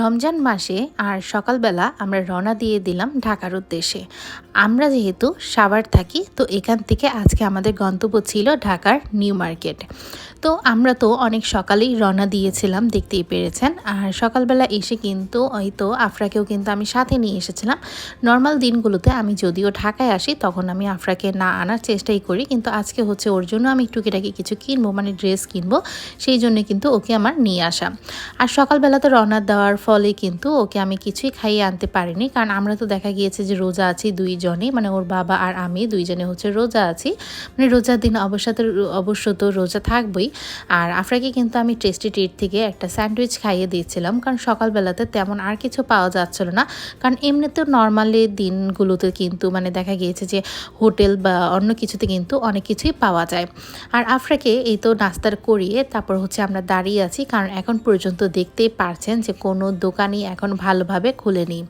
রমজান মাসে আর সকালবেলা আমরা রওনা দিয়ে দিলাম ঢাকার উদ্দেশ্যে। আমরা যেহেতু সাভার থাকি, তো এখান থেকে আজকে আমাদের গন্তব্য ছিল ঢাকার নিউ মার্কেট। তো আমরা তো অনেক সকালেই রওনা দিয়েছিলাম, দেখতেই পেরেছেন। আর সকালবেলা এসে কিন্তু ওই তো আফরাকেও কিন্তু আমি সাথে নিয়ে এসেছিলাম। নর্মাল দিনগুলোতে আমি যদিও ঢাকায় আসি, তখন আমি আফরাকে না আনার চেষ্টাই করি। কিন্তু আজকে হচ্ছে ওর জন্য আমি টুকিটাকি কিছু কিনবো মানে ড্রেস কিনবো, সেই জন্য কিন্তু ওকে আমার নিয়ে আসা। আর সকালবেলা তো রওনা দেওয়ার ফলে কিন্তু ওকে আমি কিছুই খাইয়ে আনতে পারিনি। কারণ আমরা তো দেখা গিয়েছে যে রোজা আছি দুইজনে মানে ওর বাবা আর আমি দুইজনে হচ্ছে রোজা আছি। মানে রোজার দিন অবশ্য অবশ্য তো রোজা থাকবই। আর আফরাকে কিন্তু আমি টেস্টি ট্রিট থেকে একটা স্যান্ডউইচ খাইয়ে দিয়েছিলাম। কারণ সকালবেলাতে তেমন আর কিছু পাওয়া যাচ্ছিল না। কারণ এমনিতেও নর্মালি দিনগুলোতে কিন্তু মানে দেখা গিয়েছে যে হোটেল বা অন্য কিছুতে কিন্তু অনেক কিছুই পাওয়া যায়। আর আফরাকে এই তো নাস্তার করিয়ে তারপর হচ্ছে আমরা দাঁড়িয়ে আছি। কারণ এখন পর্যন্ত দেখতেই পারছেন যে কোনো দোকানই এখন ভালোভাবে খুলেনি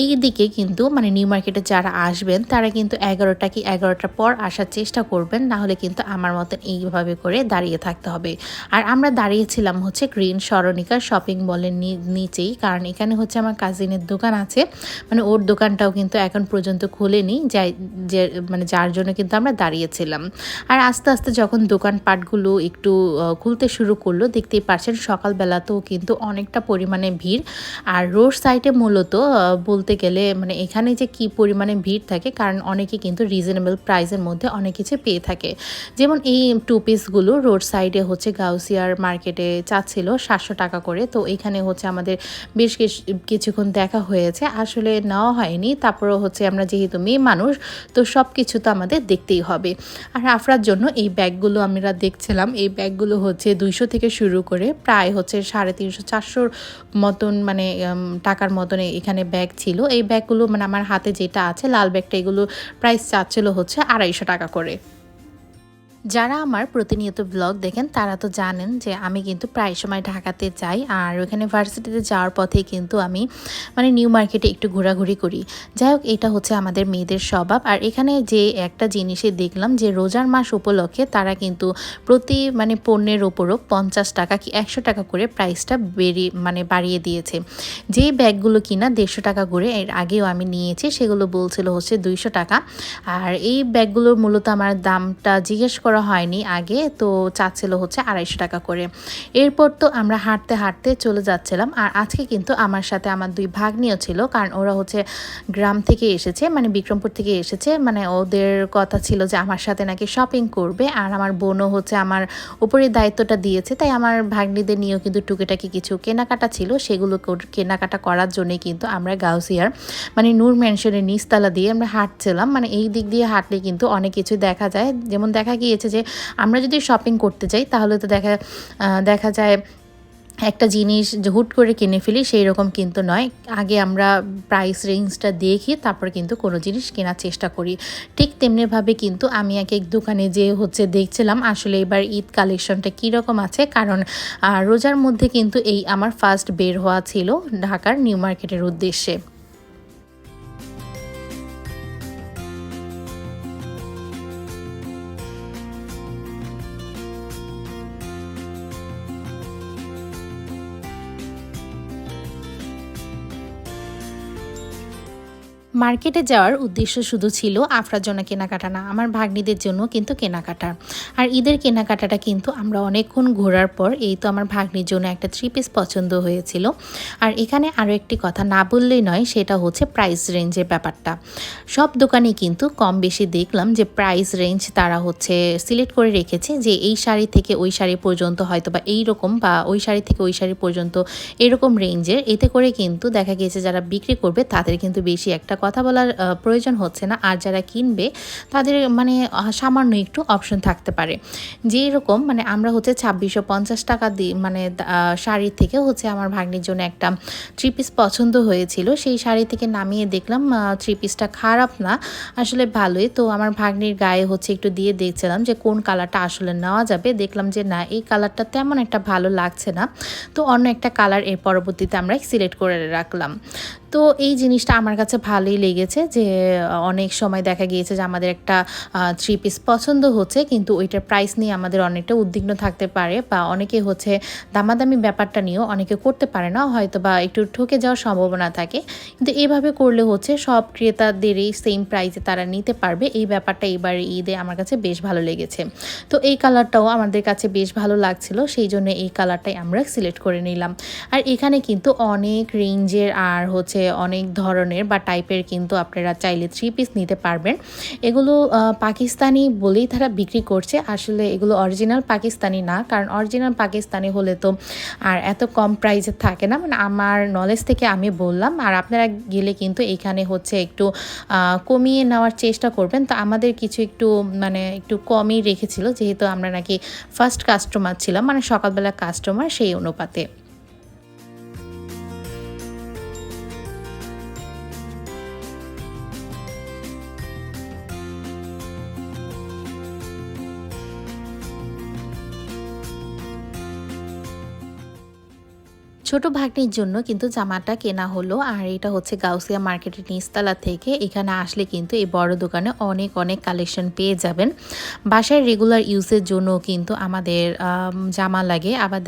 এই দিকে কিন্তু মানে নিউ মার্কেটে যারা আসবেন, তারা কিন্তু এগারোটা কি এগারোটার পর আসার চেষ্টা করবেন, না হলে কিন্তু আমার মতন এইভাবে করে দাঁড়িয়ে থাকতে হবে। আর আমরা দাঁড়িয়েছিলাম হচ্ছে গ্রিন স্মরণিকা শপিং মলের নিচেই, কারণ এখানে হচ্ছে আমার কাজিনের দোকান আছে। মানে ওর দোকানটাও কিন্তু এখন পর্যন্ত খুলেনি, যাই, যে মানে যার জন্য কিন্তু আমরা দাঁড়িয়েছিলাম। আর আস্তে আস্তে যখন দোকানপাটগুলো একটু খুলতে শুরু করল, দেখতেই পারছেন সকালবেলাতেও কিন্তু অনেকটা পরিমাণে ভিড়। আর রোড সাইডে মূলত বল বলতে গেলে মানে এখানে যে কি পরিমাণে ভিড় থাকে, কারণ অনেকে কিন্তু রিজনেবল প্রাইসের মধ্যে অনেক কিছু পেয়ে থাকে। যেমন এই টু পিসগুলো রোড সাইডে হচ্ছে গাউসিয়ার মার্কেটে চাচ্ছিল সাতশো টাকা করে। তো এখানে হচ্ছে আমাদের বেশ কিছুক্ষণ দেখা হয়েছে। আসলে নেওয়া হয়নি। তারপরও হচ্ছে আমরা যেহেতু মেয়ে মানুষ, তো সব কিছু তো আমাদের দেখতেই হবে। আর আফরার জন্য এই ব্যাগগুলো আমরা দেখছিলাম। এই ব্যাগগুলো হচ্ছে দুইশো থেকে শুরু করে প্রায় হচ্ছে সাড়ে তিনশো, চারশোর মতন মানে টাকার মতন এখানে ব্যাগ ছিল। ছিল। এই ব্যাগগুলো মানে আমার হাতে যেটা আছে, লাল ব্যাগটা এগুলো প্রাইস চাচ্ছিল হচ্ছে আড়াইশো টাকা করে। যারা আমার প্রতিনিয়ত ব্লগ দেখেন, তারা তো জানেন যে আমি কিন্তু প্রায় সময় ঢাকাতে যাই। আর ওখানে ভার্সিটিতে যাওয়ার পথে কিন্তু আমি মানে নিউ মার্কেটে একটু ঘোরাঘুরি করি। যাই হোক, এটা হচ্ছে আমাদের মেয়েদের স্বভাব। আর এখানে যে একটা জিনিসে দেখলাম যে রোজার মাস উপলক্ষে তারা কিন্তু প্রতি মানে পণ্যের ওপরও পঞ্চাশ টাকা কি একশো টাকা করে প্রাইসটা বেরিয়ে মানে বাড়িয়ে দিয়েছে। যে ব্যাগগুলো কিনা দেড়শো টাকা করে এর আগেও আমি নিয়েছি, সেগুলো বলছিল হচ্ছে দুইশো টাকা। আর এই ব্যাগগুলোর মূলত আমার দামটা জিজ্ঞেস করা করা হয়নি আগে, তো চাচ্ছিল হচ্ছে আড়াইশো টাকা করে। এরপর তো আমরা হাঁটতে হাঁটতে চলে যাচ্ছিলাম, আর আজকে কিন্তু আমার সাথে আমার দুই ভাগ্নিও ছিল, কারণ ওরা হচ্ছে গ্রাম থেকে এসেছে মানে বিক্রমপুর থেকে এসেছে মানে ওদের কথা ছিল যে আমার সাথে নাকি শপিং করবে, আর আমার বোনও হচ্ছে আমার উপরে দায়িত্বটা দিয়েছে, তাই আমার ভাগ্নিদের নিয়েও কিন্তু টুকিটাকি কিছু কেনাকাটা ছিল, সেগুলো কেনাকাটা করার জন্যই কিন্তু আমরা গাউসিয়ার মানে নূর ম্যানশনের নিচতলা দিয়ে আমরা হাঁটছিলাম মানে এই দিক দিয়ে হাঁটলে কিন্তু অনেক কিছু দেখা যায়, যেমন দেখা গিয়েছে হয়েছে যে আমরা যদি শপিং করতে যাই, তাহলে তো দেখা দেখা যায় একটা জিনিস হুট করে কিনে ফেলি সেই রকম কিন্তু নয়। আগে আমরা প্রাইস রেঞ্জটা দেখি তারপর কিন্তু কোনো জিনিস কেনার চেষ্টা করি। ঠিক তেমনিভাবে কিন্তু আমি এক এক দোকানে যে হচ্ছে দেখছিলাম, আসলে এবার ঈদ কালেকশনটা কীরকম আছে? কারণ রোজার মধ্যে কিন্তু এই আমার ফার্স্ট বের হওয়া ছিল ঢাকার নিউ মার্কেটের উদ্দেশ্যে। মার্কেটে যাওয়ার উদ্দেশ্য শুধু ছিল আফরার জন্য কেনাকাটা না, আমার ভাগ্নিদের জন্য কিন্তু কেনাকাটা। আর ঈদের কেনাকাটাটা কিন্তু আমরা অনেকক্ষণ ঘোরার পর এই তো আমার ভাগ্নির জন্য একটা থ্রি পিস পছন্দ হয়েছিল। আর এখানে আরও একটি কথা না বললেই নয়, সেটা হচ্ছে প্রাইস রেঞ্জের ব্যাপারটা। সব দোকানে কিন্তু কম বেশি দেখলাম যে প্রাইস রেঞ্জ তারা হচ্ছে সিলেক্ট করে রেখেছে যে এই শাড়ি থেকে ওই শাড়ি পর্যন্ত হয়তো বা এইরকম বা ওই শাড়ি থেকে ওই শাড়ি পর্যন্ত এরকম রেঞ্জের এতে করে কিন্তু দেখা গিয়েছে যারা বিক্রি করবে তাদের কিন্তু বেশি একটা কথা বলার প্রয়োজন হচ্ছে না। আর যারা কিনবে, তাদের মানে সামান্য একটু অপশন থাকতে পারে। যে রকম মানে আমরা হচ্ছে ছাব্বিশশো পঞ্চাশ টাকা দিয়ে মানে শাড়ির থেকে হচ্ছে আমার ভাগ্নির জন্য একটা থ্রি পিস পছন্দ হয়েছিল। সেই শাড়ি থেকে নামিয়ে দেখলাম থ্রি পিসটা খারাপ না, আসলে ভালোই। তো আমার ভাগ্নির গায়ে হচ্ছে একটু দিয়ে দেখছিলাম যে কোন কালারটা আসলে নেওয়া যাবে। দেখলাম যে না, এই কালারটা তেমন একটা ভালো লাগছে না। তো অন্য একটা কালারের পরবর্তীতে আমরা সিলেক্ট করে রাখলাম। তো এই জিনিসটা আমার কাছে ভালোই ভালোই লেগেছে যে অনেক সময় দেখা গিয়েছে যে আমাদের একটা থ্রি পিস পছন্দ হচ্ছে, কিন্তু ওইটার প্রাইস নিয়ে আমাদের অনেকটা উদ্বিগ্ন থাকতে পারে বা অনেকে হচ্ছে দামাদামি ব্যাপারটা নিয়েও অনেকে করতে পারে না হয়তো বা একটু ঠকে যাওয়ার সম্ভাবনা থাকে। কিন্তু এভাবে করলে হচ্ছে সব ক্রেতাদেরই সেম প্রাইসে তারা নিতে পারবে। এই ব্যাপারটা এবার ঈদে আমার কাছে বেশ ভালো লেগেছে। তো এই কালারটাও আমাদের কাছে বেশ ভালো লাগছিল, সেই জন্য এই কালারটাই আমরা সিলেক্ট করে নিলাম। আর এখানে কিন্তু অনেক রেঞ্জের আর হচ্ছে অনেক ধরনের বা টাইপের কিন্তু আপনারা চাইলে থ্রি পিস নিতে পারবেন। এগুলো পাকিস্তানি বলেই তারা বিক্রি করছে। আসলে এগুলো অরিজিনাল পাকিস্তানি না, কারণ অরিজিনাল পাকিস্তানি হলে তো আর এত কম প্রাইসে থাকে না। মানে আমার নলেজ থেকে আমি বললাম, আর আপনারা গেলে কিন্তু এখানে হচ্ছে একটু কমিয়ে নেওয়ার চেষ্টা করবেন। তো আমাদের কিছু একটু মানে একটু কমই রেখেছিল, যেহেতু আমরা নাকি ফার্স্ট কাস্টমার ছিলাম মানে সকালবেলা কাস্টমার সেই অনুপাতে। ছোট ভাগ্নির জন্য কিন্তু জামাটা কেনা হলো, আর এটা হচ্ছে গাউসিয়া মার্কেটের নিচতলা থেকে। এখানে আসলে কিন্তু এই বড় দোকানে অনেক অনেক কালেকশন পেয়ে যাবেন। বাসায় রেগুলার ইউজের জন্য কিন্তু আমাদের জামা লাগে। আবার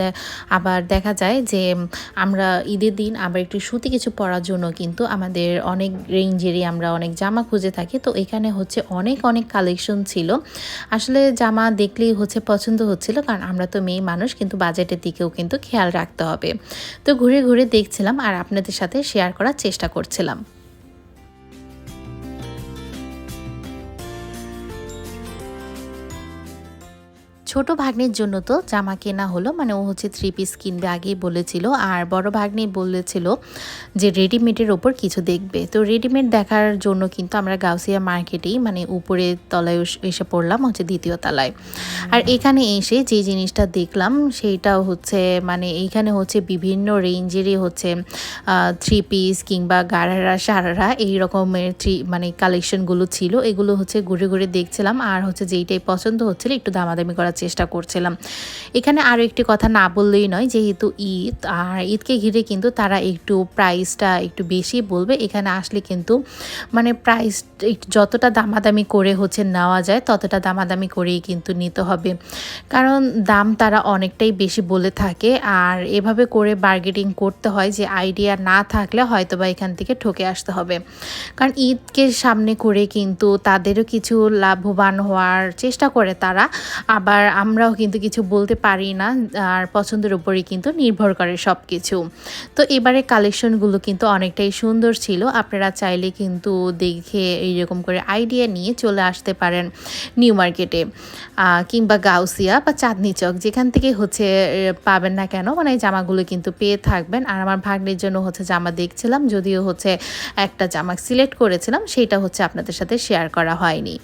আবার দেখা যায় যে আমরা ঈদের দিন আবার একটু সুতি কিছু পরার জন্য কিন্তু আমাদের অনেক রেঞ্জেরই আমরা অনেক জামা খুঁজে থাকি। তো এখানে হচ্ছে অনেক অনেক কালেকশন ছিল। আসলে জামা দেখলেই হচ্ছে পছন্দ হচ্ছিল, কারণ আমরা তো মেয়ে মানুষ, কিন্তু বাজেটের দিকেও কিন্তু খেয়াল রাখতে হবে। তো ঘুরে ঘুরে দেখছিলাম আর আপনাদের সাথে শেয়ার করার চেষ্টা করছিলাম। ছোট ভাগ্নির জন্য তো জামা কেনা হলো মানে ও হচ্ছে থ্রি পিস কিনবে আগেই বলেছিল আর বড় ভাগ্নি বলেছিল যে রেডিমেডের ওপর কিছু দেখবে। তো রেডিমেড দেখার জন্য কিন্তু আমরা গাউসিয়া মার্কেটেই মানে উপরে তলায় এস- পড়লাম হচ্ছে দ্বিতীয় তলায়। আর এখানে এসে যে জিনিসটা দেখলাম সেইটাও হচ্ছে মানে এইখানে হচ্ছে বিভিন্ন রেঞ্জেরই হচ্ছে থ্রি পিস কিংবা গারারা সারারা এই রকমের থ্রি মানে কালেকশনগুলো ছিল এগুলো হচ্ছে ঘুরে ঘুরে দেখছিলাম আর হচ্ছে যেইটাই পছন্দ হচ্ছিল একটু দামাদামি করার চেষ্টা করছিলাম। এখানে আরও একটি কথা না বললেই নয়, যেহেতু ঈদ, আর ঈদকে ঘিরে কিন্তু তারা একটু প্রাইসটা একটু বেশি বলবে। এখানে আসলে কিন্তু মানে প্রাইস যতটা দামাদামি করে হচ্ছে নেওয়া যায়, ততটা দামাদামি করেই কিন্তু নিতে হবে। কারণ দাম তারা অনেকটাই বেশি বলে থাকে, আর এভাবে করে বার্গেটিং করতে হয় যে আইডিয়া না থাকলে হয়তো বা এখান থেকে ঠকে আসতে হবে। কারণ ঈদকে সামনে করে কিন্তু তাদেরও কিছু লাভবান হওয়ার চেষ্টা করে তারা, আবার আমরাও কিন্তু কিছু বলতে পারি না, আর পছন্দের উপরই কিন্তু নির্ভর করে সব কিছু তো এবারে কালেকশনগুলো কিন্তু অনেকটাই সুন্দর ছিল, আপনারা চাইলে কিন্তু দেখে এইরকম করে আইডিয়া নিয়ে চলে আসতে পারেন নিউ মার্কেটে। কিংবা গাউসিয়া বা চাঁদনি চক, যেখান থেকে হচ্ছে পাবেন না কেন মানে জামাগুলো কিন্তু পেয়ে থাকবেন। আর আমার ভাগ্নের জন্য হচ্ছে জামা দেখছিলাম, যদিও হচ্ছে একটা জামা সিলেক্ট করেছিলাম, সেটা হচ্ছে আপনাদের সাথে শেয়ার করা হয়নি।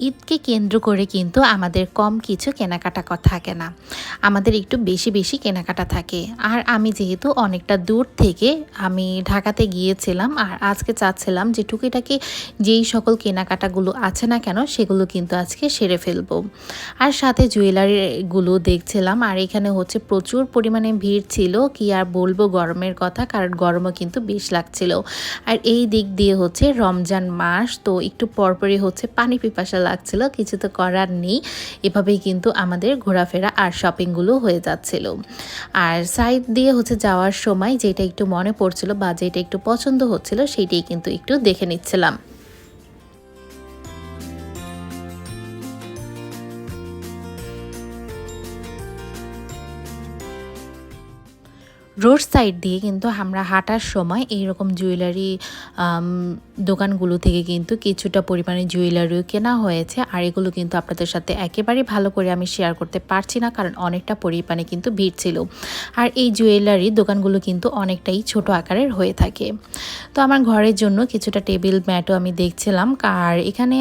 ঈদকে কেন্দ্র করে কিন্তু আমাদের কম কিছু কেনাকাটা থাকে না। আমাদের একটু বেশি বেশি কেনাকাটা থাকে। আর আমি যেহেতু অনেকটা দূর থেকে আমি ঢাকাতে গিয়েছিলাম আর আজকে চাচ্ছিলাম যে টুকিটাকি যেই সকল কেনাকাটাগুলো আছে না কেন, সেগুলো কিন্তু আজকে সেরে ফেলব। আর সাথে জুয়েলারিগুলো দেখছিলাম আর এখানে হচ্ছে প্রচুর পরিমাণে ভিড় ছিল। কি আর বলব গরমের কথা, কারণ গরমও কিন্তু বেশ লাগছিল। আর এই দিক দিয়ে হচ্ছে রমজান মাস, তো একটু পরপরই হচ্ছে পানি পিপাসা লাগছিল, কিছু তো করার নেই। এভাবেই কিন্তু আমাদের ঘোরাফেরা আর শপিংগুলো হয়ে যাচ্ছিল। আর সাইড দিয়ে হচ্ছে যাওয়ার সময় যেটা একটু মনে পড়ছিল বা যেটা একটু পছন্দ হচ্ছিল, সেইটাই কিন্তু একটু দেখে নিচ্ছিলাম। রোড সাইড দিয়ে কিন্তু আমরা হাঁটার সময় এইরকম জুয়েলারি দোকানগুলো থেকে কিন্তু কিছুটা পরিমাণে জুয়েলারিও কেনা হয়েছে। আর এগুলো কিন্তু আপনাদের সাথে একেবারে ভালো করে আমি শেয়ার করতে পারছি না, কারণ অনেকটা পরিমাণে কিন্তু ভিড় ছিল। আর এই জুয়েলারি দোকানগুলো কিন্তু অনেকটাই ছোট আকারের হয়ে থাকে। তো আমার ঘরের জন্য কিছুটা টেবিল ম্যাটও আমি দেখছিলাম। আর এখানে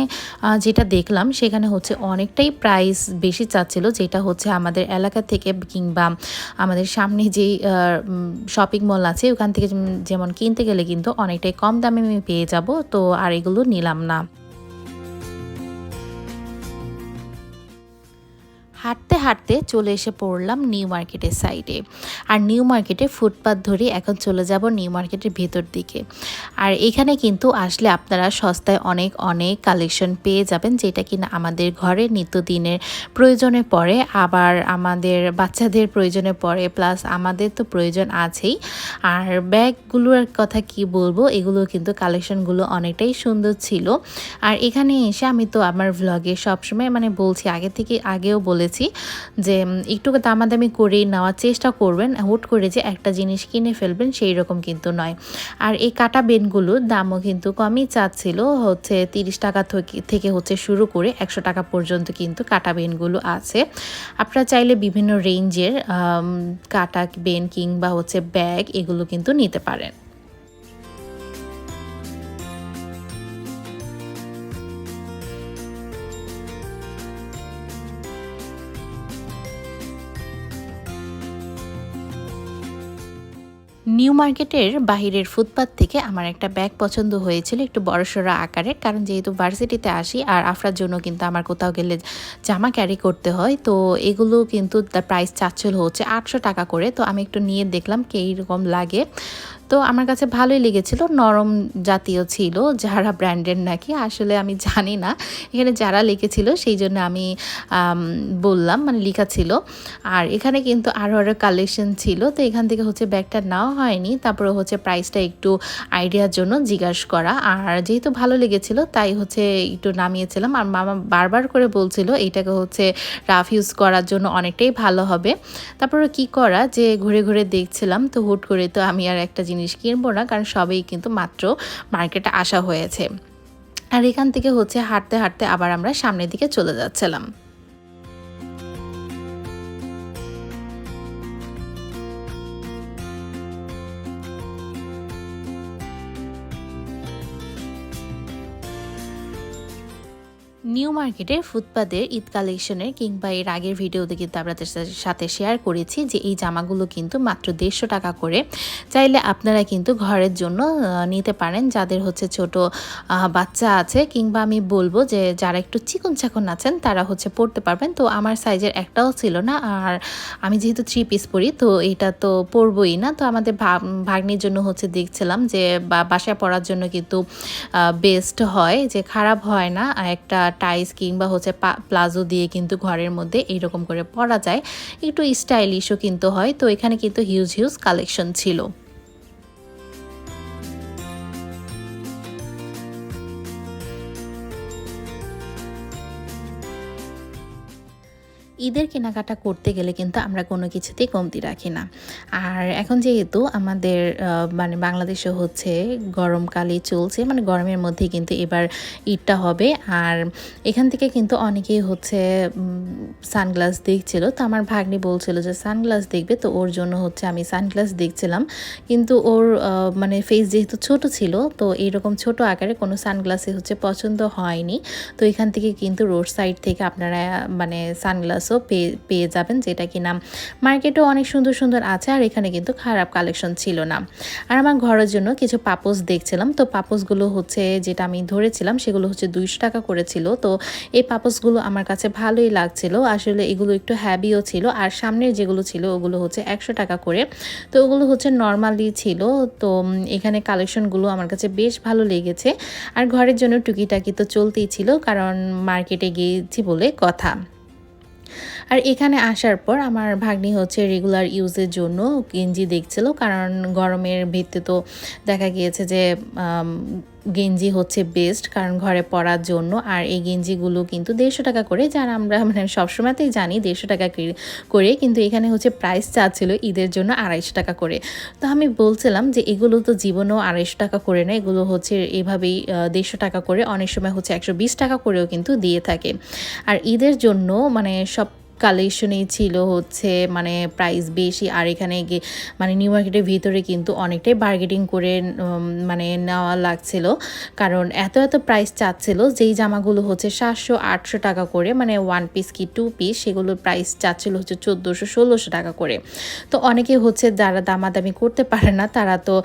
যেটা দেখলাম সেখানে হচ্ছে অনেকটাই প্রাইস বেশি চাচ্ছিল, যেটা হচ্ছে আমাদের এলাকা থেকে কিংবা আমাদের সামনে যেই শপিং মল আছে, ওখান থেকে যেমন কিনতে গেলে কিন্তু অনেকটাই কম দামে আমি পেয়ে যাব, তো আর এগুলো নিলাম না। হাঁটতে হাঁটতে চলে এসে পড়লাম নিউ মার্কেটের সাইডে আর নিউ মার্কেটে ফুটপাথ ধরে এখন চলে যাব নিউ মার্কেটের ভেতর দিকে। আর এখানে কিন্তু আসলে আপনারা সস্তায় অনেক অনেক কালেকশন পেয়ে যাবেন, যেটা কিনা আমাদের ঘরে নিত্যদিনের প্রয়োজনে পড়ে। আবার আমাদের বাচ্চাদের প্রয়োজনে পড়ে প্লাস আমাদের তো প্রয়োজন আছেই। আর ব্যাগগুলোর কথা কি বলব, এগুলো কিন্তু কালেকশনগুলো অনেকটাই সুন্দর ছিল। আর এখানে এসে আমি তো আমার ভ্লগে সবসময় মানে বলছি, আগে থেকে, আগেও বলেছি যে উম, একটু দামাদামি করেই নেওয়ার চেষ্টা করবেন হুট করে যে একটা জিনিস কিনে ফেলবেন সেই রকম কিন্তু নয়। আর এই কাটা বেনগুলোর দামও কিন্তু কমই চাচ্ছিল হচ্ছে তিরিশ টাকা থেকে হচ্ছে শুরু করে একশো টাকা পর্যন্ত কিন্তু কাটা বেনগুলো আছে। আপনারা চাইলে বিভিন্ন রেঞ্জের কাটা বেন কিংবা হচ্ছে ব্যাগ এগুলো কিন্তু নিতে পারেন। নিউ মার্কেটের বাহিরের ফুটপাত থেকে আমার একটা ব্যাগ পছন্দ হয়েছিল একটু বড়সড় আকারের। কারণ যেহেতু ভার্সিটিতে আসি, আর আফরার জন্য কিন্তু আমার কোথাও গেলে জামা ক্যারি করতে হয়, তো এগুলো কিন্তু প্রাইস চাচ্ছিল হচ্ছে আটশো টাকা করে। তো আমি একটু নিয়ে দেখলাম কে রকম লাগে। তো আমার কাছে ভালোই লেগেছিল, নরম জাতীয় ছিল, যারা ব্র্যান্ডের নাকি, আসলে আমি জানি না। এখানে যারা লিখেছিল, সেই জন্য আমি বললাম মানে লেখা ছিল। আর এখানে কিন্তু আরও আরও কালেকশন ছিল, তো এখান থেকে হচ্ছে ব্যাগটা নেওয়া হয়নি। তারপরে হচ্ছে প্রাইসটা একটু আইডিয়ার জন্য জিজ্ঞাসা করা। আর যেহেতু ভালো লেগেছিল, তাই হচ্ছে একটু নামিয়েছিলাম। আর মামা বারবার করে বলছিল, এইটাকে হচ্ছে রাফ ইউজ করার জন্য অনেকটাই ভালো হবে। তারপরে কি করা, যে ঘুরে ঘুরে দেখছিলাম, তো হুট করে তো আমি আর একটা জিনিস কিনবো না, কারণ সবই কিন্তু মাত্র মার্কেটে আসা হয়েছে। আর এখান থেকে হচ্ছে হাঁটতে হাঁটতে আবার আমরা সামনের দিকে চলে যাচ্ছিলাম। নিউ মার্কেটের ফুটপাতের ঈদ কালেকশনের কিংবা এর আগের ভিডিওতে কিন্তু আপনাদের সাথে শেয়ার করেছি যে এই জামাগুলো কিন্তু মাত্র দেড়শো টাকা করে। চাইলে আপনারা কিন্তু ঘরের জন্য নিতে পারেন। যাদের হচ্ছে ছোট বাচ্চা আছে কিংবা আমি বলব যে যারা একটু চিকন চাকন আছেন, তারা হচ্ছে পড়তে পারবেন। তো আমার সাইজের একটাও ছিল না। আর আমি যেহেতু থ্রি পিস পরি, তো এটা তো পরবই না। তো আমাদের ভাগ্নির জন্য হচ্ছে দেখছিলাম যে বাসায় পড়ার জন্য কিন্তু বেস্ট হয় যে খারাপ হয় না। একটা টাইস কিংবা হচ্ছে প্লাজো দিয়ে কিন্তু ঘরের মধ্যে এইরকম করে পরা যায়। একটু স্টাইলিশও কিন্তু হয়। তো এখানে কিন্তু হিউজ হিউজ কালেকশন ছিল। ঈদের কেনাকাটা করতে গেলে কিন্তু আমরা কোনো কিছুতেই কমতি রাখি না। আর এখন যেহেতু আমাদের মানে বাংলাদেশে হচ্ছে গরমকালই চলছে মানে গরমের মধ্যে কিন্তু এবার ঈদটা হবে। আর এখান থেকে কিন্তু অনেকেই হচ্ছে সানগ্লাস দেখছিল। তো আমার ভাগ্নি বলছিল যে, সানগ্লাস দেখবে? তো ওর জন্য হচ্ছে আমি সানগ্লাস দেখছিলাম। কিন্তু ওর মানে ফেস যেহেতু ছোট ছিল, তো এইরকম ছোট আকারে কোনো সানগ্লাসে হচ্ছে পছন্দ হয়নি। তো এখান থেকে কিন্তু রোড সাইড থেকে আপনারা মানে সানগ্লাসও পেয়ে পেয়ে যাবেন যেটা কিনা মার্কেটেও অনেক সুন্দর সুন্দর আছে আর এখানে কিন্তু খারাপ কালেকশন ছিল না। আর আমার ঘরের জন্য কিছু পাপোস দেখছিলাম, তো পাপোসগুলো হচ্ছে যেটা আমি ধরেছিলাম সেগুলো হচ্ছে দুইশো টাকা করেছিল তো এই পাপোসগুলো আমার কাছে ভালোই লাগছিল, আসলে এগুলো একটু হ্যাবিও ছিল আর সামনের যেগুলো ছিল ওগুলো হচ্ছে একশো টাকা করে। তো ওগুলো হচ্ছে নর্মালি ছিল, তো এখানে কালেকশনগুলো আমার কাছে বেশ ভালো লেগেছে। আর ঘরের জন্য টুকিটাকি তো চলতেই ছিল, কারণ মার্কেটে গিয়েছি বলে কথা। আর এখানে আসার পর আমার ভাগ্নি হচ্ছে রেগুলার ইউজের জন্য গেঞ্জি দেখছিল, কারণ গরমের ভিত্তি তো দেখা গিয়েছে যে গেঞ্জি হচ্ছে বেস্ট কারণ ঘরে পরার জন্য। আর এই গেঞ্জিগুলো কিন্তু দেড়শো টাকা করে, যারা আমরা মানে সবসময়তেই জানি দেড়শো টাকা করে, কিন্তু এখানে হচ্ছে প্রাইস চাচ্ছিল ঈদের জন্য আড়াইশো টাকা করে। তো আমি বলছিলাম যে এগুলো তো জীবনেও আড়াইশো টাকা করে না, এগুলো হচ্ছে এভাবেই দেড়শো টাকা করে, অনেক সময় হচ্ছে একশো বিশ টাকা করেও কিন্তু দিয়ে থাকে। আর ঈদের জন্য মানে সব কালেকশনেই ছিল হচ্ছে মানে প্রাইস বেশি। আর এখানে মানে নিউ মার্কেটের ভিতরে কিন্তু অনেকটাই বার্গেটিং করে মানে নেওয়া লাগছিল। কারণ এত এত প্রাইস চাচ্ছিল, যেই জামাগুলো হচ্ছে সাতশো, আটশো টাকা করে মানে ওয়ান পিস কি টু পিস সেগুলোর প্রাইস চাচ্ছিল হচ্ছে চোদ্দোশো, ষোলোশো টাকা করে। তো অনেকে হচ্ছে যারা দামাদামি করতে পারে না, তারা তো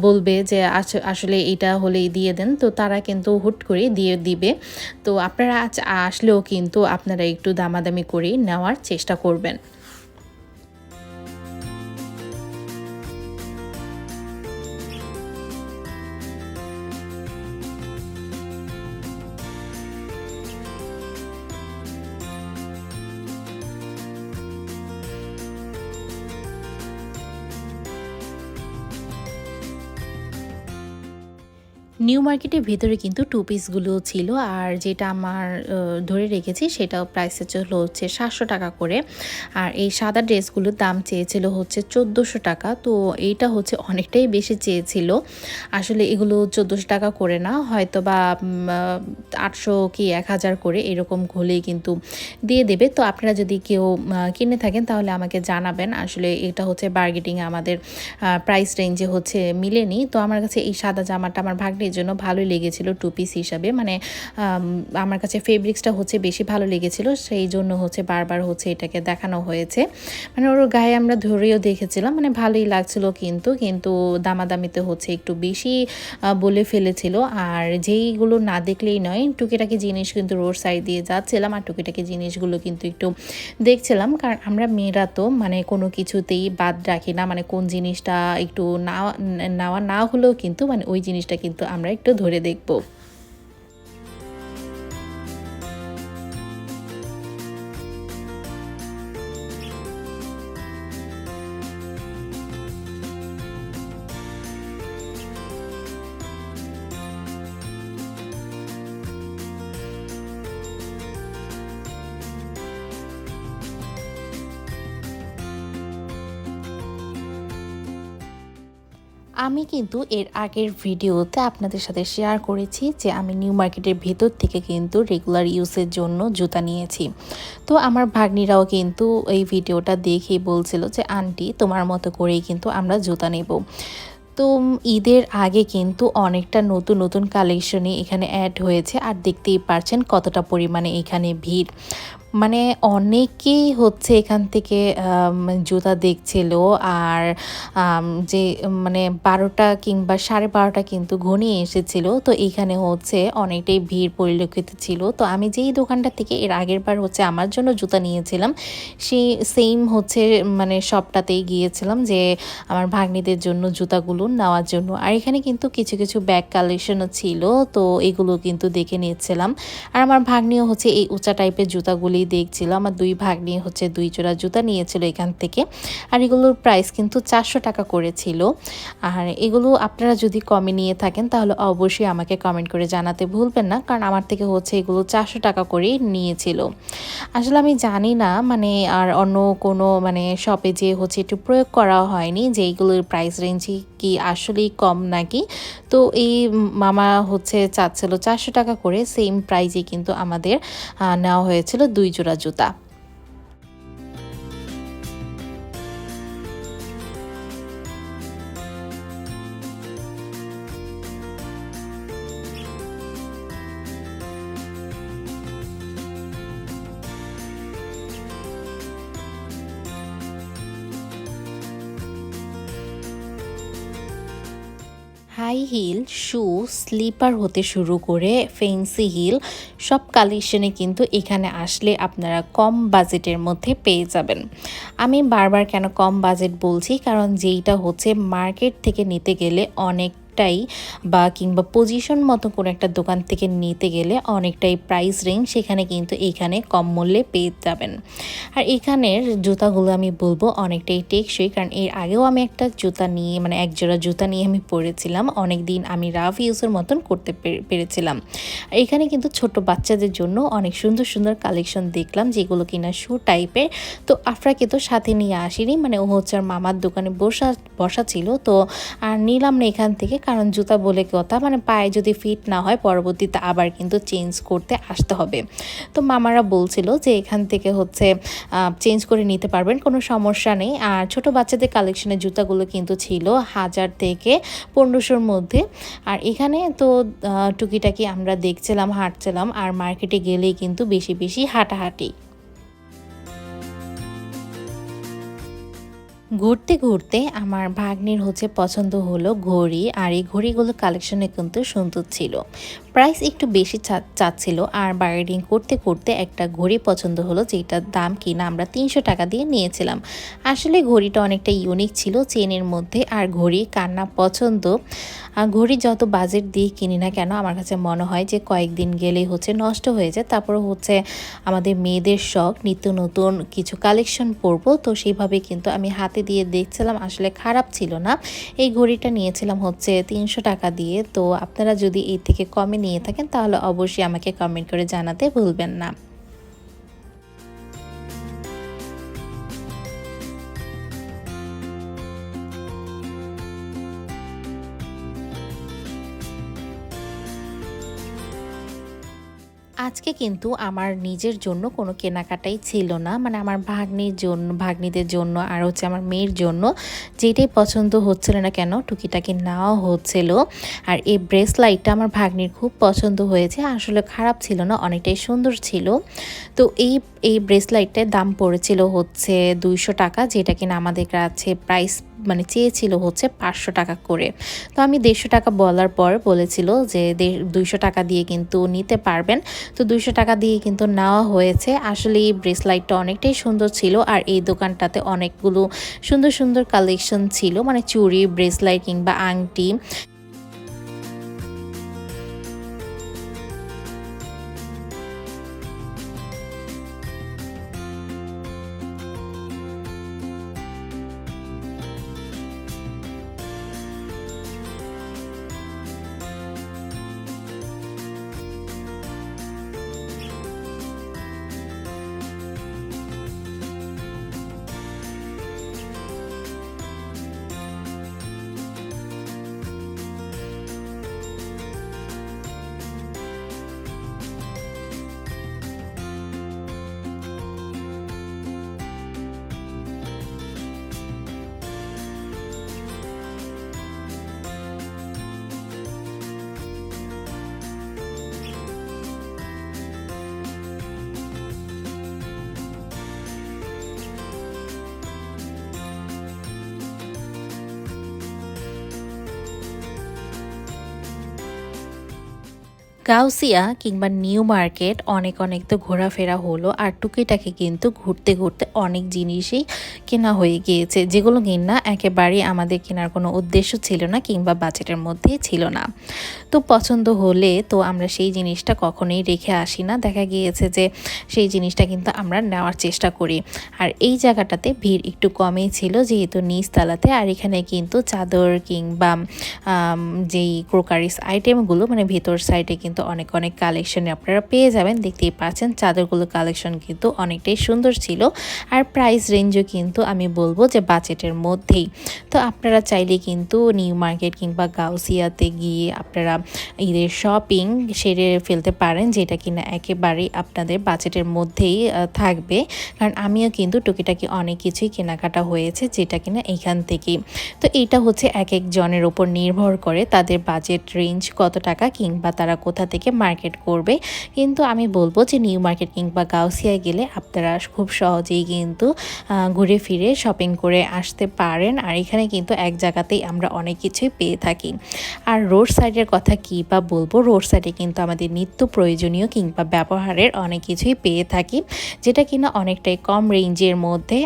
বলবে যে আস- আসলে এটা হলেই দিয়ে দেন। তো তারা কিন্তু হুট করে দিয়ে দিবে। তো আপনারা আজ, আসলেও কিন্তু আপনারা একটু দামাদামি করেই নেওয়ার চেষ্টা করবেন। নিউ মার্কেটের ভিতরে কিন্তু টু পিসগুলো ছিল আর যেটা আমার ধরে রেখেছি সেটাও প্রাইসে ছিল হচ্ছে সাতশো টাকা করে। আর এই সাদা ড্রেসগুলোর দাম চেয়েছিল হচ্ছে চোদ্দোশো টাকা। তো এইটা হচ্ছে অনেকটাই বেশি চেয়েছিল। আসলে এগুলো চোদ্দোশো টাকা করে না হয়তো বা আটশো কি এক হাজার করে এরকম হলেই কিন্তু দিয়ে দেবে। তো আপনারা যদি কেউ কিনে থাকেন তাহলে আমাকে জানাবেন। আসলে এটা হচ্ছে বার্গেটিং আমাদের প্রাইস রেঞ্জে হচ্ছে মিলেনি। তো আমার কাছে এই সাদা জামাটা আমার ভাগ্নের জন্য ভালোই লেগেছিল টু পিস হিসাবে। মানে আমার কাছে ফেব্রিক্সটা হচ্ছে বেশি ভালো লেগেছিল, সেই জন্য হচ্ছে বারবার হচ্ছে এটাকে দেখানো হয়েছে। মানে ওর গায়ে আমরা ধরেও দেখেছিলাম মানে ভালোই লাগছিল কিন্তু কিন্তু দামাদামিতে হচ্ছে একটু বেশি বলে ফেলেছিল। আর যেইগুলো না দেখলেই নয়, টুকিটাকি জিনিস কিন্তু রোড সাইড দিয়ে যাচ্ছিলাম, আর টুকিটাকি জিনিসগুলো কিন্তু একটু দেখছিলাম। কারণ আমরা মেয়েরা তো মানে কোনো কিছুতেই বাদ রাখি না মানে কোন জিনিসটা একটু না নেওয়া না হলেও কিন্তু মানে ওই জিনিসটা কিন্তু আমরা একটু ধরে দেখব। কিন্তু এর আগের ভিডিওতে আপনাদের সাথে শেয়ার করেছি যে আমি নিউ মার্কেটের ভেতর থেকে কিন্তু রেগুলার ইউজের জন্য জুতা নিয়েছি। তো আমার ভাগ্নিরাও কিন্তু এই ভিডিওটা দেখে বলছিল যে, আন্টি, তোমার মতো করেই কিন্তু আমরা জুতা নেব। তো ঈদের আগে কিন্তু অনেকটা নতুন নতুন কালেকশনই এখানে অ্যাড হয়েছে। আর দেখতেই পারছেন কতটা পরিমাণে এখানে ভিড়। মানে অনেকেই হচ্ছে এখান থেকে জুতা দেখছিল আর যে মানে বারোটা কিংবা সাড়ে বারোটা কিন্তু ঘনিয়ে এসেছিল। তো এখানে হচ্ছে অনেকটাই ভিড় পরিলক্ষিত ছিল। তো আমি যেই দোকানটা থেকে এর আগের বার হচ্ছে আমার জন্য জুতা নিয়েছিলাম, সেই সেম হচ্ছে মানে সবটাতেই গিয়েছিলাম যে, আমার ভাগ্নিদের জন্য জুতাগুলো নেওয়ার জন্য। আর এখানে কিন্তু কিছু কিছু ব্যাগ কালেকশনও ছিল, তো এগুলো কিন্তু দেখে নিয়েছিলাম। আর আমার ভাগ্নিও হচ্ছে এই উঁচা টাইপের জুতাগুলি দেখছিল। আমার দুই ভাগ্নি হচ্ছে দুই জোড়া জুতা নিয়েছিল এখান থেকে। আর এগুলোর প্রাইস কিন্তু চারশো টাকা করেছিল। আর এগুলো আপনারা যদি কমে নিয়ে থাকেন, তাহলে অবশ্যই আমাকে কমেন্ট করে জানাতে ভুলবেন না। কারণ আমার থেকে হচ্ছে এগুলো চারশো টাকা করেই নিয়েছিল। আসলে আমি জানি না মানে আর অন্য কোনো মানে শপে যে হচ্ছে একটু প্রয়োগ করা হয়নি যে এইগুলোর প্রাইস রেঞ্জ কি আসলেই কম নাকি। তো এই মামা হচ্ছে চাচ্ছিল চারশো টাকা করে সেম প্রাইজে কিন্তু আমাদের নেওয়া হয়েছিল দুই জোড়া জুতা। হাই হিল শু স্লিপার হতে শুরু করে ফেন্সি হিল সব কালেকশনে কিন্তু এখানে আসলে আপনারা কম বাজেটের মধ্যে পেয়ে যাবেন। আমি বারবার কেন কম বাজেট বলছি? কারণ যেইটা হচ্ছে মার্কেট থেকে নিতে গেলে অনেক অনেকটাই বা কিংবা পজিশন মতো কোনো একটা দোকান থেকে নিতে গেলে অনেকটাই প্রাইস রেঞ্জ সেখানে কিন্তু এখানে কম মূল্যে পেয়ে যাবেন। আর এখানের জুতাগুলো আমি বলব অনেকটাই টেকসই কারণ এর আগেও আমি একটা জুতা নিয়ে মানে এক জোড়া জুতা নিয়ে আমি পরেছিলাম অনেক দিন আমি রাফ ইউজের মতন করতে পেরেছিলাম। আর এখানে কিন্তু ছোট বাচ্চাদের জন্য অনেক সুন্দর সুন্দর কালেকশন দেখলাম যেগুলো কিনা শু টাইপের তো আফরাকে তো সাথে নিয়ে আসিনি মানে ও হচ্ছে আর মামার দোকানে বসা বসা ছিল, তো আর নিলাম না এখান থেকে কারণ জুতা বলে কথা মানে পায়ে যদি ফিট না হয় পরবর্তীতে আবার কিন্তু চেঞ্জ করতে আসতে হবে। তো মামারা বলছিল যে এখান থেকে হচ্ছে চেঞ্জ করে নিতে পারবেন, কোনো সমস্যা নেই। আর ছোট বাচ্চাদের কালেকশনের জুতাগুলো কিন্তু ছিল হাজার থেকে পনেরোশোর মধ্যে। আর এখানে তো টুকিটাকি আমরা দেখছিলাম, হাঁটছিলাম, আর মার্কেটে গেলেই কিন্তু বেশি বেশি হাঁটাহাঁটি। ঘুরতে ঘুরতে আমার ভাগ্নির হচ্ছে পছন্দ হলো ঘড়ি, আর এই ঘড়িগুলো কালেকশনে কিন্তু সুন্দর ছিল। প্রাইস একটু বেশি চাচ্ছিল আর বার্গেনিং করতে করতে একটা ঘড়ি পছন্দ হলো যেটার দাম কিনা আমরা তিনশো টাকা দিয়ে নিয়েছিলাম। আসলে ঘড়িটা অনেকটা ইউনিক ছিল চেনের মধ্যে আর ঘড়ি কান্না পছন্দ। ঘড়ি যত বাজেট দিয়ে কিনি না কেন আমার কাছে মনে হয় যে কয়েকদিন গেলেই হচ্ছে নষ্ট হয়ে যায়। তারপর হচ্ছে আমাদের মেয়েদের শখ, নিত্য নতুন কিছু কালেকশন পরবো। তো সেইভাবে কিন্তু আমি হাতে দিয়ে দেখছিলাম, আসলে খারাপ ছিল না। এই ঘড়িটা নিয়েছিলাম হচ্ছে তিনশো টাকা দিয়ে। তো আপনারা যদি এই থেকে কমে নিয়ে থাকেন তাহলে অবশ্যই আমাকে কমেন্ট করে জানাতে ভুলবেন না। আজকে কিন্তু আমার নিজের জন্য কোনো কেনাকাটাই ছিল না। মানে আমার ভাগ্নির জন্য, ভাগ্নিদের জন্য আর হচ্ছে আমার মেয়ের জন্য যেটাই পছন্দ হচ্ছিল না কেন টুকিটাকি নেওয়া হচ্ছিল। আর এই ব্রেসলাইটটা আমার ভাগ্নির খুব পছন্দ হয়েছে। আসলে খারাপ ছিল না, অনেকটাই সুন্দর ছিল। তো এই এই ব্রেসলাইটটার দাম পড়েছিল হচ্ছে দুইশো টাকা, যেটা কিনা আমাদের কাছে প্রাইস মানে চেয়েছিল হচ্ছে পাঁচশো টাকা করে। তো আমি দেড়শো টাকা বলার পর বলেছিল যে দুইশো টাকা দিয়ে কিন্তু নিতে পারবেন। তো দুইশো টাকা দিয়ে কিন্তু নেওয়া হয়েছে। আসলে এই ব্রেসলাইটটা অনেকটাই সুন্দর ছিল আর এই দোকানটাতে অনেকগুলো সুন্দর সুন্দর কালেকশন ছিল মানে চুড়ি ব্রেসলাইট কিংবা আংটি। গাউসিয়া কিংবা নিউ মার্কেট অনেক অনেক তো ঘোরাফেরা হলো আর টুকিটাকে কিন্তু ঘুরতে ঘুরতে অনেক জিনিসই কেনা হয়ে গিয়েছে। যেগুলো কিনা একেবারেই আমাদের কেনার কোনো উদ্দেশ্য ছিল না কিংবা বাজেটের মধ্যেই ছিল না। তো পছন্দ হলে তো আমরা সেই জিনিসটা কখনোই রেখে আসি না। দেখা গিয়েছে যে সেই জিনিসটা কিন্তু আমরা নেওয়ার চেষ্টা করি। আর এই জায়গাটাতে ভিড় একটু কমই ছিল যেহেতু নিচতলাতে আর এখানে কিন্তু চাদর কিংবা যেই ক্রোকারিস আইটেমগুলো মানে ভেতর সাইডে কিন্তু অনেক অনেক কালেকশন আপনারা পেয়ে যাবেন। দেখতেই পাচ্ছেন, চাদরগুলো কালেকশন কিন্তু অনেকটাই সুন্দর ছিল। আর প্রাইস রেঞ্জও কিন্তু আমি বলব যে বাজেটের মধ্যেই। তো আপনারা চাইলে কিন্তু নিউ মার্কেট কিংবা গাউসিয়াতে গিয়ে আপনারা ঈদের শপিং সেরে ফেলতে পারেন, যেটা কিনা একেবারেই আপনাদের বাজেটের মধ্যেই থাকবে। কারণ আমিও কিন্তু টুকিটাকি অনেক কিছুই কেনাকাটা হয়েছে, যেটা কিনা এখান থেকেই। তো এটা হচ্ছে এক এক জনের ওপর নির্ভর করে তাদের বাজেট রেঞ্জ কত টাকা কিংবা তারা কোথা থেকে মার্কেট করবে। কিন্তু আমি বলব যে নিউ মার্কেট কিংবা গাউসিয়ায় গেলে আপনারা খুব সহজেই কিন্তু ঘুরে ফিরে শপিং করে আসতে পারেন। আর এখানে কিন্তু এক জায়গাতেই আমরা অনেক কিছুই পেয়ে থাকি। আর রোড সাইডের কথা কী বা বলব? রোড সাইডে কিন্তু আমাদের নিত্য প্রয়োজনীয় কিংবা ব্যবহারের অনেক কিছুই পেয়ে থাকি, যেটা কিনা অনেকটাই কম রেঞ্জের মধ্যে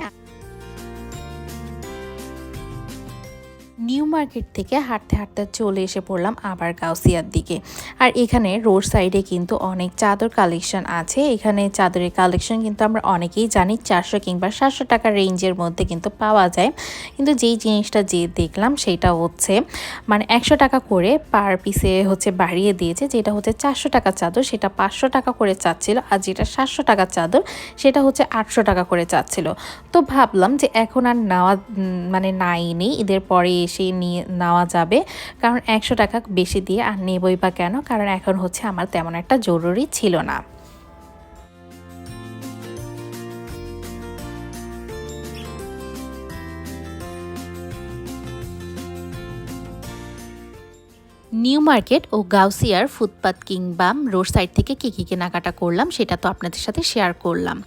নিউ মার্কেট থেকে হাঁটতে হাঁটতে চলে এসে পড়লাম আবার গাউসিয়ার দিকে। আর এখানে রোড সাইডে কিন্তু অনেক চাদর কালেকশন আছে। এখানে চাদরের কালেকশন কিন্তু আমরা অনেকেই জানি, চারশো কিংবা সাতশো টাকা রেঞ্জের মধ্যে কিন্তু পাওয়া যায়। কিন্তু যেই জিনিসটা যে দেখলাম সেটা হচ্ছে মানে একশো টাকা করে পার পিসে হচ্ছে বাড়িয়ে দিয়েছে, যেটা হচ্ছে চারশো টাকা চাদর, সেটা পাঁচশো টাকা করে চাচ্ছিল। আর যেটা সাতশো টাকার চাদর, সেটা হচ্ছে আটশো টাকা করে চাচ্ছিল। তো ভাবলাম যে এখন আর নেওয়া মানে নাই নেই, ঈদের পরে এসে বেশি নিয়ে নেওয়া যাবে। কারণ একশো টাকা বেশি দিয়ে আর নেবই বা কেন? কারণ এখন হচ্ছে আমার তেমন একটা জরুরি ছিল না। নিউ মার্কেট ও গাউসিয়ার ফুটপাত কিংবা রোড সাইড থেকে কী কী কেনাকাটা করলাম, সেটা তো আপনাদের সাথে শেয়ার করলাম।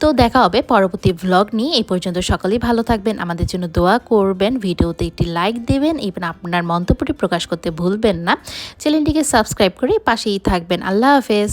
তো দেখা হবে পরবর্তী ভ্লগ নিয়ে। এই পর্যন্ত সকলেই ভালো থাকবেন, আমাদের জন্য দোয়া করবেন, ভিডিওতে একটি লাইক দেবেন এবং আপনার মন্তব্যটি প্রকাশ করতে ভুলবেন না। চ্যানেলটিকে সাবস্ক্রাইব করে পাশেই থাকবেন। আল্লাহ হাফেজ।